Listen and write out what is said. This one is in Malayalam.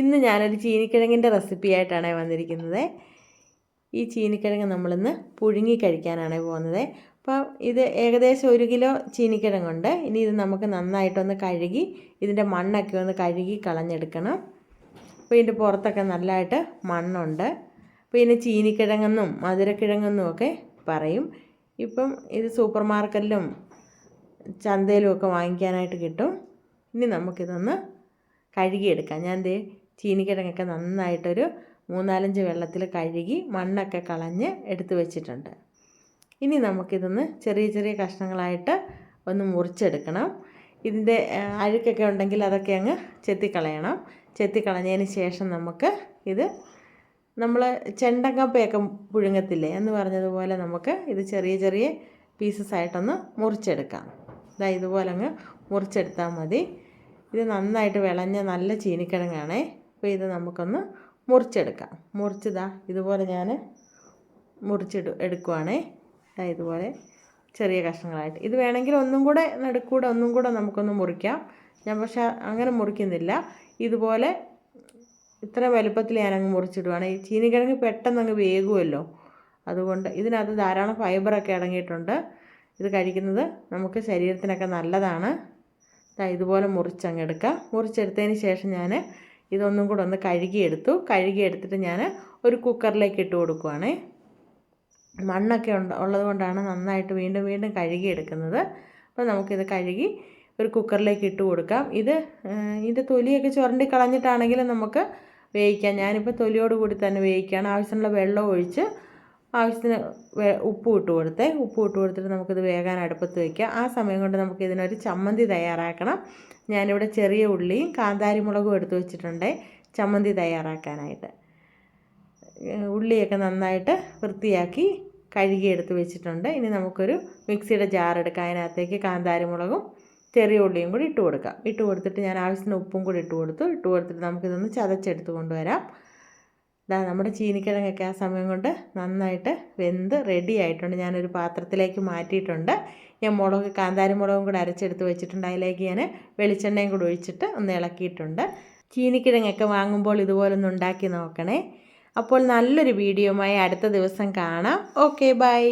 ഇന്ന് ഞാനൊരു ചീനിക്കിഴങ്ങിന്റെ റെസിപ്പി ആയിട്ടാണ് വന്നിരിക്കുന്നത്. ഈ ചീനിക്കിഴങ്ങ് നമ്മളിന്ന് പുഴുങ്ങി കഴിക്കാനാണ് പോകുന്നത്. അപ്പോൾ ഇത് ഏകദേശം ഒരു കിലോ ചീനിക്കിഴങ്ങുണ്ട്. ഇനി ഇത് നമുക്ക് നന്നായിട്ടൊന്ന് കഴുകി ഇതിന്റെ മണ്ണൊക്കെ ഒന്ന് കഴുകി കളഞ്ഞെടുക്കണം. അപ്പോൾ ഇതിന്റെ പുറത്തൊക്കെ നല്ലതായിട്ട് മണ്ണുണ്ട്. അപ്പോൾ ഇതിന് ചീനിക്കിഴങ്ങെന്നും മധുരക്കിഴങ്ങെന്നും ഒക്കെ പറയും. ഇപ്പം ഇത് സൂപ്പർ മാർക്കറ്റിലും ചന്തയിലും ഒക്കെ വാങ്ങിക്കാനായിട്ട് കിട്ടും. ഇനി നമുക്കിതൊന്ന് കഴുകിയെടുക്കാം. ഞാൻ ദേ ചീനിക്കിഴങ്ങൊക്കെ നന്നായിട്ടൊരു മൂന്നാലഞ്ച് വെള്ളത്തിൽ കഴുകി മണ്ണൊക്കെ കളഞ്ഞ് എടുത്തു വെച്ചിട്ടുണ്ട്. ഇനി നമുക്കിതൊന്ന് ചെറിയ ചെറിയ കഷ്ണങ്ങളായിട്ട് ഒന്ന് മുറിച്ചെടുക്കണം. ഇതിന്റെ അഴുക്കൊക്കെ ഉണ്ടെങ്കിൽ അതൊക്കെ അങ്ങ് ചെത്തിക്കളയണം. ചെത്തിക്കളഞ്ഞതിന് ശേഷം നമുക്ക് ഇത് നമ്മൾ ചെണ്ടക്കപ്പയൊക്കെ പുഴുങ്ങത്തില്ലേ എന്ന് പറഞ്ഞതുപോലെ നമുക്ക് ഇത് ചെറിയ ചെറിയ പീസസ് ആയിട്ടൊന്ന് മുറിച്ചെടുക്കാം. ഇതാ ഇതുപോലെ അങ്ങ് മുറിച്ചെടുത്താൽ മതി. ഇത് നന്നായിട്ട് വിളഞ്ഞ നല്ല ചീനിക്കിഴങ്ങാണേ. അപ്പോൾ ഇത് നമുക്കൊന്ന് മുറിച്ചെടുക്കാം. മുറിച്ചതാ ഇതുപോലെ ഞാൻ മുറിച്ചിട്ട് എടുക്കുവാണേ. ഇതുപോലെ ചെറിയ കഷ്ണങ്ങളായിട്ട്. ഇത് വേണമെങ്കിൽ ഒന്നും കൂടെ നടുക്കൂടെ ഒന്നും കൂടെ നമുക്കൊന്ന് മുറിക്കാം. ഞാൻ പക്ഷേ അങ്ങനെ മുറിക്കുന്നില്ല. ഇതുപോലെ ഇത്ര വലുപ്പത്തിൽ ഞാനങ്ങ് മുറിച്ചിടുവാണ്. ഈ ചീനിക്കിഴങ്ങ് പെട്ടെന്ന് അങ്ങ് വേകുമല്ലോ അതുകൊണ്ട് ഇതിനകത്ത് ധാരാളം ഫൈബറൊക്കെ അടങ്ങിയിട്ടുണ്ട്. ഇത് കഴിക്കുന്നത് നമുക്ക് ശരീരത്തിനൊക്കെ നല്ലതാണ്. ഇതുപോലെ മുറിച്ചങ്ങെടുക്കാം മുറിച്ചെടുത്തതിന് ശേഷം ഞാൻ ഇതൊന്നും കൂടെ ഒന്ന് കഴുകിയെടുത്തു. കഴുകിയെടുത്തിട്ട് ഞാൻ ഒരു കുക്കറിലേക്ക് ഇട്ട് കൊടുക്കുവാണ്. മണ്ണൊക്കെ ഉണ്ട് ഉള്ളത് കൊണ്ടാണ് നന്നായിട്ട് വീണ്ടും വീണ്ടും കഴുകിയെടുക്കുന്നത്. അപ്പോൾ നമുക്കിത് കഴുകി ഒരു കുക്കറിലേക്ക് ഇട്ട് കൊടുക്കാം. ഇത് ഇതിന്റെ തൊലിയൊക്കെ ചുരണ്ടി കളഞ്ഞിട്ടാണെങ്കിലും നമുക്ക് വേവിക്കാം. ഞാനിപ്പോൾ തൊലിയോട് കൂടി തന്നെ വേവിക്കുകയാണ്. ആവശ്യമുള്ള വെള്ളം ഒഴിച്ച് ആവശ്യത്തിന് ഉപ്പ് ഇട്ട് കൊടുത്തേ. ഉപ്പ് ഇട്ട് കൊടുത്തിട്ട് നമുക്കിത് വേകാൻ അടുപ്പത്ത് വയ്ക്കാം ആ സമയം കൊണ്ട് നമുക്ക് ഇതിനൊരു ചമ്മന്തി തയ്യാറാക്കണം. ഞാനിവിടെ ചെറിയ ഉള്ളിയും കാന്താരിമുളകും എടുത്ത് വെച്ചിട്ടുണ്ട്. ചമ്മന്തി തയ്യാറാക്കാനായിട്ട്. ഉള്ളിയൊക്കെ നന്നായിട്ട് വൃത്തിയാക്കി കഴുകി എടുത്ത് വെച്ചിട്ടുണ്ട്. ഇനി നമുക്കൊരു മിക്സിയുടെ ജാർ എടുക്കാം. അതിനകത്തേക്ക് കാന്താരി മുളകും ചെറിയ ഉള്ളിയും കൂടി ഇട്ട് കൊടുക്കാം. ഇട്ട് കൊടുത്തിട്ട് ഞാൻ ആവശ്യത്തിന് ഉപ്പും കൂടി ഇട്ട് കൊടുത്തു. ഇട്ട് കൊടുത്തിട്ട് നമുക്കിതൊന്ന് ചതച്ചെടുത്ത് കൊണ്ടുവരാം. ഇതാ നമ്മുടെ ചീനിക്കിഴങ്ങൊക്കെ ആ സമയം കൊണ്ട് നന്നായിട്ട് വെന്ത് റെഡി ആയിട്ടുണ്ട്. ഞാനൊരു പാത്രത്തിലേക്ക് മാറ്റിയിട്ടുണ്ട്. ഞാൻ മുളക് കാന്താരി മുളകും കൂടെ അരച്ചെടുത്ത് വെച്ചിട്ടുണ്ട്. അതിലേക്ക് ഞാൻ വെളിച്ചെണ്ണയും കൂടെ ഒഴിച്ചിട്ട് ഒന്ന് ഇളക്കിയിട്ടുണ്ട്. ചീനിക്കിഴങ്ങൊക്കെ വാങ്ങുമ്പോൾ ഇതുപോലൊന്ന് ഉണ്ടാക്കി നോക്കണേ. അപ്പോൾ നല്ലൊരു വീഡിയോയുമായി അടുത്ത ദിവസം കാണാം. Okay bye